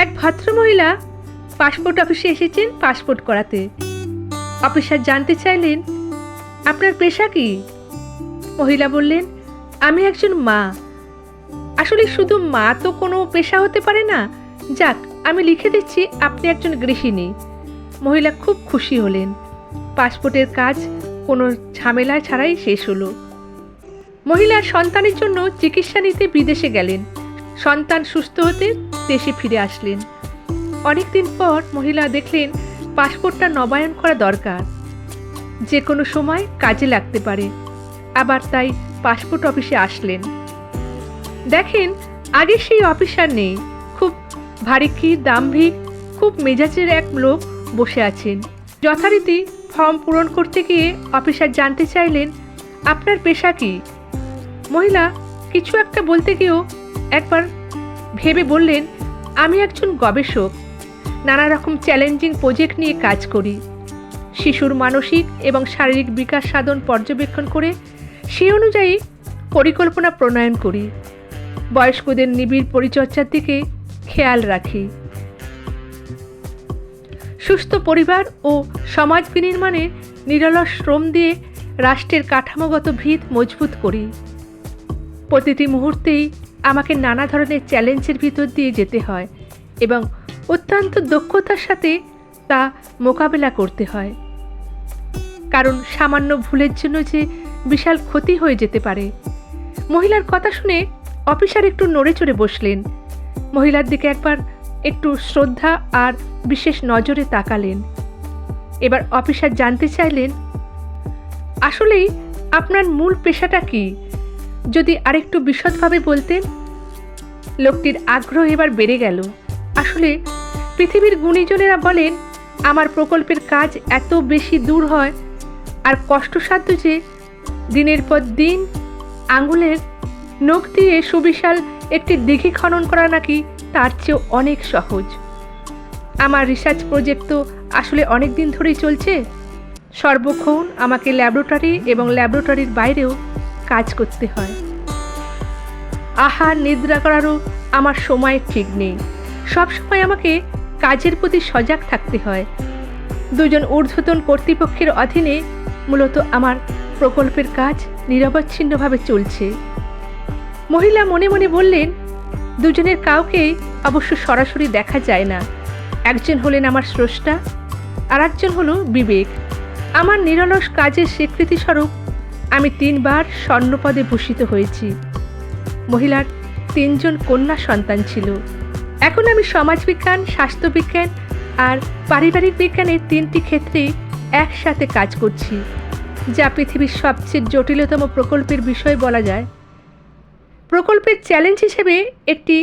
এক ভদ্রমহিলা পাসপোর্ট অফিসে এসেছেন পাসপোর্ট করাতে। অফিসার জানতে চাইলেন, আপনার পেশা কি? মহিলা বললেন, আমি একজন মা। আসলে শুধু মা তো কোনো পেশা হতে পারে না। যাক, আমি লিখে দিচ্ছি, আপনি একজন গৃহিণী। মহিলা খুব খুশি হলেন। পাসপোর্টের কাজ কোনো ঝামেলা ছাড়াই শেষ হলো। মহিলা সন্তানের জন্য চিকিৎসা নিতে বিদেশে গেলেন। সন্তান সুস্থ হতে দেশে ফিরে আসলেন। অনেকদিন পর মহিলা দেখলেন পাসপোর্টটা নবায়ন করা দরকার। যে কোনো সময় কাজে লাগতে পারে। আবার তাই পাসপোর্ট অফিসে আসলেন। দেখেন, আগে সেই অফিসার নেই। খুব ভারিকি দাম্ভিক, খুব মেজাজের এক লোক বসে আছেন। যথারীতি ফর্ম পূরণ করতে গিয়ে অফিসার জানতে চাইলেন, আপনার পেশা কি? মহিলা কিছু একটা বলতে গিয়েও একবার ভেবে বললেন আমি একজন গবেষক। নানা রকম চ্যালেঞ্জিং প্রজেক্ট নিয়ে কাজ করি। শিশুর মানসিক এবং শারীরিক বিকাশ সাধন পর্যবেক্ষণ করে সে অনুযায়ী পরিকল্পনা প্রণয়ন করি। বয়স্কদের নিবিড় পরিচর্যার দিকে খেয়াল রাখি। সুস্থ পরিবার ও সমাজ বিনির্মাণে নিরলস শ্রম দিয়ে রাষ্ট্রের কাঠামোগত ভিত মজবুত করি। প্রতিটি মুহূর্তেই আমাকে নানা ধরনের চ্যালেঞ্জের ভিতর দিয়ে যেতে হয় এবং অত্যন্ত দক্ষতার সাথে তা মোকাবেলা করতে হয়। কারণ সামান্য ভুলের জন্য যে বিশাল ক্ষতি হয়ে যেতে পারে। মহিলার কথা শুনে অফিসার একটু নড়ে চড়ে বসলেন। মহিলার দিকে একবার একটু শ্রদ্ধা আর বিশেষ নজরে তাকালেন। এবার অফিসার জানতে চাইলেন, আসলেই আপনার মূল পেশাটা কি? যদি আরেকটু বিশদভাবে বলতেন, লোকটির আগ্রহ এবার বেড়ে গেল। আসলে পৃথিবীর গুণীজনেরা বলেন, আমার প্রকল্পের কাজ এত বেশি দূর হয় আর কষ্টসাধ্য যে দিনের পর দিন আঙুলের নখ দিয়ে সুবিশাল একটি দিঘি খনন করা নাকি তার চেয়েও অনেক সহজ। আমার রিসার্চ প্রজেক্ট তো আসলে অনেক দিন ধরেই চলছে। সর্বক্ষণ আমাকে ল্যাবরেটরি এবং ল্যাবরেটরির বাইরেও কাজ করতে হয়। আহার, নিদ্রা করারও আমার সময় ঠিক নেই। সবসময় আমাকে কাজের প্রতি সজাগ থাকতে হয়। দুজন ঊর্ধ্বতন কর্তৃপক্ষের অধীনে মূলত আমার প্রকল্পের কাজ নিরবচ্ছিন্নভাবে চলছে। মহিলা মনে মনে বললেন, দুজনের কাউকে অবশ্য সরাসরি দেখা যায় না। একজন হলেন আমার স্রষ্টা আর একজন হলো বিবেক। আমার নিরলস কাজের স্বীকৃতিস্বরূপ আমি তিনবার স্বর্ণপদে ভূষিত হয়েছি। মহিলার তিনজন কন্যা সন্তান ছিল। এখন আমি সমাজবিজ্ঞান, স্বাস্থ্যবিজ্ঞান আর পারিবারিক বিজ্ঞানের তিনটি ক্ষেত্রে একসাথে কাজ করছি, যা পৃথিবীর সবচেয়ে জটিলতম প্রকল্পের বিষয় বলা যায়। প্রকল্পের চ্যালেঞ্জ হিসেবে একটি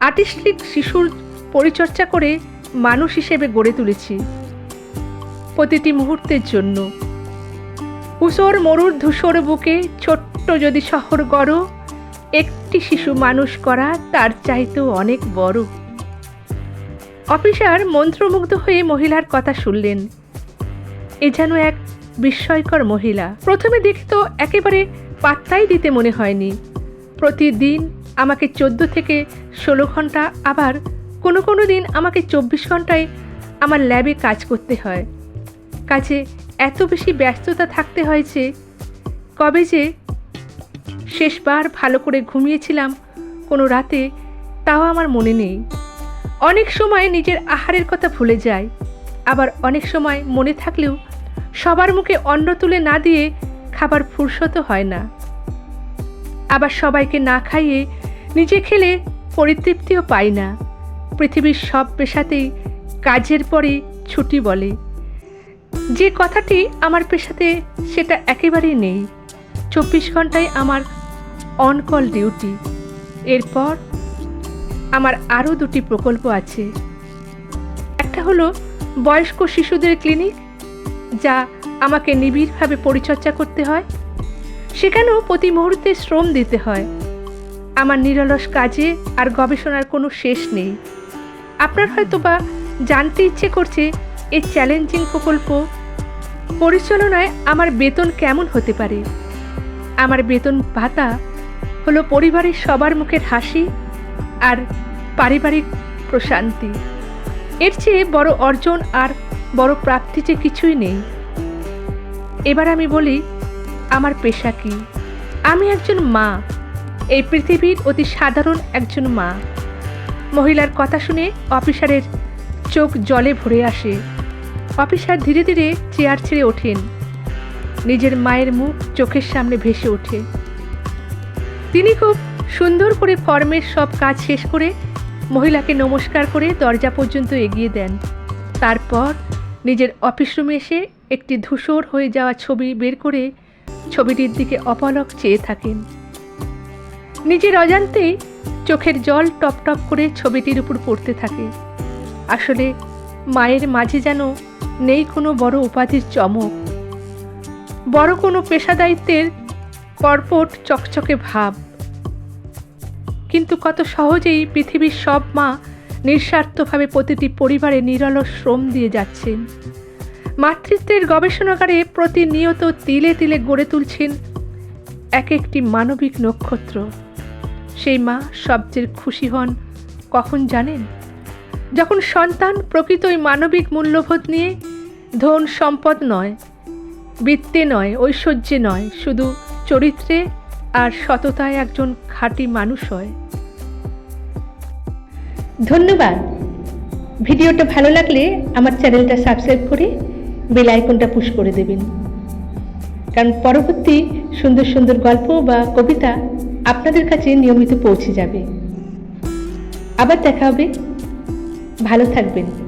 আর্টিস্টিক শিশুর পরিচর্যা করে মানুষ হিসেবে গড়ে তুলেছি প্রতিটি মুহূর্তের জন্য। উসর মরুর ধূসর বুকে ছোট্ট যদি শহর গড়, একটি শিশু মানুষ করা তার চাইতেও অনেক বড়। অফিসার মন্ত্রমুগ্ধ হয়ে মহিলার কথা শুনলেন। এ যেন এক বিস্ময়কর মহিলা। প্রথমে দেখে তো একেবারে পাত্তাই দিতে মনে হয়নি। প্রতিদিন আমাকে চোদ্দ থেকে ষোলো ঘণ্টা, আবার কোনো কোনো দিন আমাকে চব্বিশ ঘন্টায় আমার ল্যাবে কাজ করতে হয়। কাজে এত বেশি ব্যস্ততা থাকতে হয়েছে কবে যে শেষবার ভালো করে ঘুমিয়েছিলাম কোনো রাতে, তাও আমার মনে নেই। অনেক সময় নিজের আহারের কথা ভুলে যায় আবার অনেক সময় মনে থাকলেও সবার মুখে অন্ন তুলে না দিয়ে খাবার ফুরসতও হয় না। আবার সবাইকে না খাইয়ে নিজে খেলে পরিতৃপ্তিও পাই না। পৃথিবীর সব পেশাতেই কাজের পরে ছুটি বলে। যে কথাটি আমার পেশাতে সেটা একেবারেই নেই। চব্বিশ ঘন্টায় আমার অন কল ডিউটি এরপর আমার আরও দুটি প্রকল্প আছে। একটা হলো বয়স্ক শিশুদের ক্লিনিক যা আমাকে নিবিড়ভাবে পরিচর্যা করতে হয়। সেখানেও প্রতি মুহূর্তে শ্রম দিতে হয়। আমার নিরলস কাজে আর গবেষণার কোনো শেষ নেই। আপনার হয়তো বা জানতে ইচ্ছে করছে, এই চ্যালেঞ্জিং প্রকল্প পরিচালনায় আমার বেতন কেমন হতে পারে? আমার বেতন ভাতা হলো পরিবারের সবার মুখের হাসি আর পারিবারিক প্রশান্তি। এর চেয়ে বড় অর্জন আর বড় প্রাপ্তি যে কিছুই নেই। এবার আমি বলি, আমার পেশা কি? আমি একজন মা। এই পৃথিবীর অতি সাধারণ একজন মা। মহিলার কথা শুনে অফিসারের চোখ জলে ভরে আসে। অফিসার ধীরে ধীরে চেয়ার ছেড়ে ওঠেন। নিজের মায়ের মুখ চোখের সামনে ভেসে ওঠে। তিনি খুব সুন্দর করে ফর্মের সব কাজ শেষ করে মহিলাকে নমস্কার করে দরজা পর্যন্ত এগিয়ে দেন। তারপর নিজের অফিস রুমে এসে একটি ধূসর হয়ে যাওয়া ছবি বের করে ছবিটির দিকে অপলক চেয়ে থাকেন। নিজের অজান্তেই চোখের জল টপ টপ করে ছবিটির উপর পড়তে থাকে। আসলে মায়ের মাঝে যেন নেই কোনো বড় উপাধির চমক। বড় কোনো পেশাদায়িত্বের কর্পট চকচকে ভাব। কিন্তু কত সহজেই পৃথিবীর সব মা নিঃস্বার্থভাবে প্রতিটি পরিবারে নিরলস শ্রম দিয়ে যাচ্ছেন। মাতৃত্বের গবেষণাগারে প্রতিনিয়ত তিলে তিলে গড়ে তুলছেন এক একটি মানবিক নক্ষত্র। সেই মা সবচেয়ে খুশি হন, কখন জানেন? যখন সন্তান প্রকৃতই মানবিক মূল্যবোধ নিয়ে, ধন সম্পদ নয়, বৃত্তে নয়, ঐশ্বর্যে নয়, শুধু চরিত্রে আর সততায় একজন খাঁটি মানুষ হয়। ধন্যবাদ। ভিডিওটা ভালো লাগলে আমার চ্যানেলটা সাবস্ক্রাইব করে বেল আইকনটা পুশ করে দেবেন। কারণ পরবর্তী সুন্দর সুন্দর গল্প বা কবিতা আপনাদের কাছে নিয়মিত পৌঁছে যাবে। আবার দেখা হবে ভালো থাকবেন।